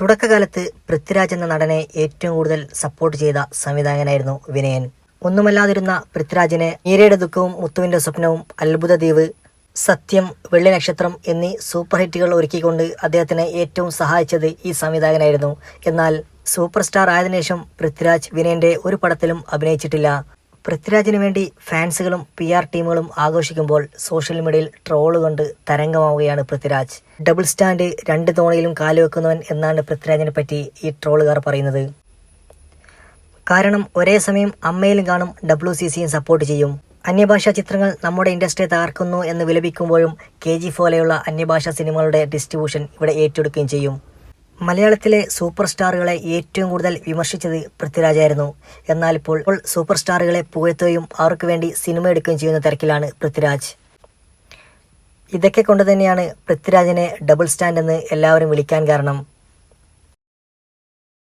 തുടക്കകാലത്ത് പൃഥ്വിരാജ് എന്ന നടനെ ഏറ്റവും കൂടുതൽ സപ്പോർട്ട് ചെയ്ത സംവിധായകനായിരുന്നു വിനയൻ. ഒന്നുമല്ലാതിരുന്ന പൃഥ്വിരാജിനെ മീരയുടെ ദുഃഖവും മുത്തുവിന്റെ സ്വപ്നവും അത്ഭുത ദ്വീപ് സത്യം വെള്ളി നക്ഷത്രം എന്നീ സൂപ്പർ ഹിറ്റുകൾ ഒരുക്കിക്കൊണ്ട് അദ്ദേഹത്തിനെ ഏറ്റവും സഹായിച്ചത് ഈ സംവിധായകനായിരുന്നു. എന്നാൽ സൂപ്പർ സ്റ്റാർ ആയതിനു ശേഷം പൃഥ്വിരാജ് വിനയന്റെ ഒരു പടത്തിലും അഭിനയിച്ചിട്ടില്ല. പൃഥ്വിരാജിന് വേണ്ടി ഫാൻസുകളും പി ആർ ടീമുകളും ആഘോഷിക്കുമ്പോൾ സോഷ്യൽ മീഡിയയിൽ ട്രോൾ കൊണ്ട് തരംഗമാവുകയാണ് പൃഥ്വിരാജ്. ഡബിൾ സ്റ്റാൻഡ് രണ്ട് തോണിയിലും കാലുവെക്കുന്നവൻ എന്നാണ് പൃഥ്വിരാജിനെ പറ്റി ഈ ട്രോളുകാർ പറയുന്നത്. കാരണം ഒരേ സമയം അമ്മയിലും കാണും ഡബ്ല്യു സി സിയും സപ്പോർട്ട് ചെയ്യും. അന്യഭാഷാ ചിത്രങ്ങൾ നമ്മുടെ ഇൻഡസ്ട്രിയെ തകർക്കുന്നു എന്ന് വിലപിക്കുമ്പോഴും കെ ജി പോലെയുള്ള അന്യഭാഷാ സിനിമകളുടെ ഡിസ്ട്രിബ്യൂഷൻ ഇവിടെ ഏറ്റെടുക്കുകയും ചെയ്യും. മലയാളത്തിലെ സൂപ്പർ സ്റ്റാറുകളെ ഏറ്റവും കൂടുതൽ വിമർശിച്ചത് പൃഥ്വിരാജായിരുന്നു എന്നാൽ ഇപ്പോൾ സൂപ്പർ സ്റ്റാറുകളെ പുകഴ്ത്തുകയും അവർക്ക് വേണ്ടി സിനിമ എടുക്കുകയും ചെയ്യുന്ന തിരക്കിലാണ് പൃഥ്വിരാജ്. ഇതൊക്കെ കൊണ്ട് തന്നെയാണ് പൃഥ്വിരാജിനെ ഡബിൾ സ്റ്റാൻഡ് എന്ന് എല്ലാവരും വിളിക്കാൻ കാരണം.